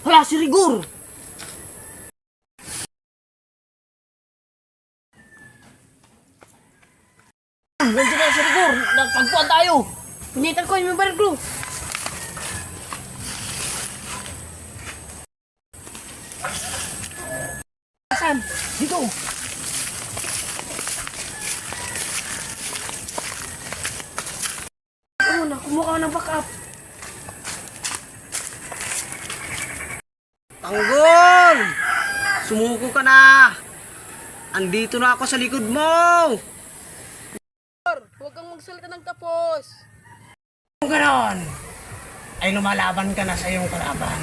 pala si Rigor. Nandiyan na si Rigor. Nagpagpuan tayo. Pinitan ko yung baril ko. Saan? Dito. Oo na, kumuha ka ng backup. Tanggol! Sumuko ka na! Andito na ako sa likod mo! Huwag kang magsalita ng tapos. Kung ganon, ay lumalaban ka na sa iyong kalaban.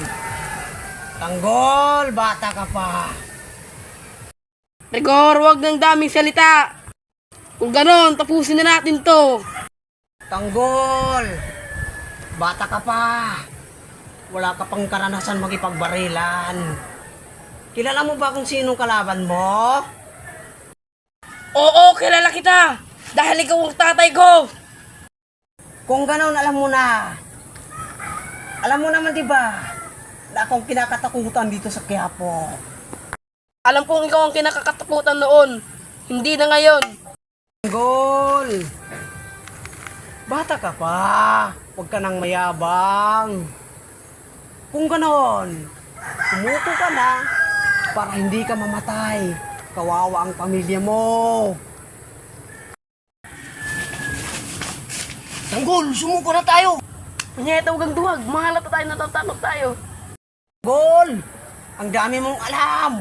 Tanggol, bata ka pa. Rigor, huwag ng daming salita. Kung ganon, tapusin na natin to. Tanggol, bata ka pa. Wala ka pang karanasan makipagbarilan. Kilala mo ba kung sinong kalaban mo? Oo, kilala kita. Dahil ikaw ang tatay ko. Kung ganon, alam mo na. Alam mo naman, di ba? Na akong kinakatakutan dito sa Quiapo. Alam kong ikaw ang kinakakatakutan noon. Hindi na ngayon. Gol! Bata ka pa. Huwag ka nang mayabang. Kung ganon, sumuko ka na para hindi ka mamatay. Kawawa ang pamilya mo. Tanggol, sumuko na tayo. Punyeta, huwag kang duwag. Mahalata tayo, natatakot tayo. Gol! Ang dami mong alam.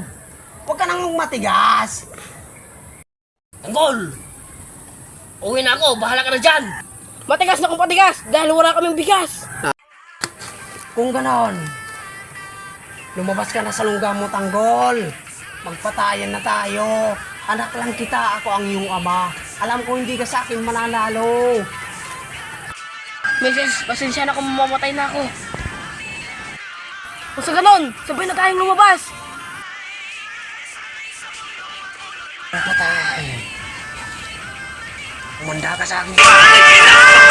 Huwag ka nang matigas. Tanggol! Uwi na ako, bahala ka na dyan. Matigas na kung patigas dahil wala kaming bigas. Kung ganon, lumabas ka na sa lungga mo, Tanggol. Magpatayan na tayo. Anak lang kita, ako ang iyong ama. Alam ko hindi ka sa akin mananalo. Mrs., pasensya na kung mamamatay na ako. Kung sa ganon, sabay na tayong lumabas. Magpatay. Umanda ka sa akin.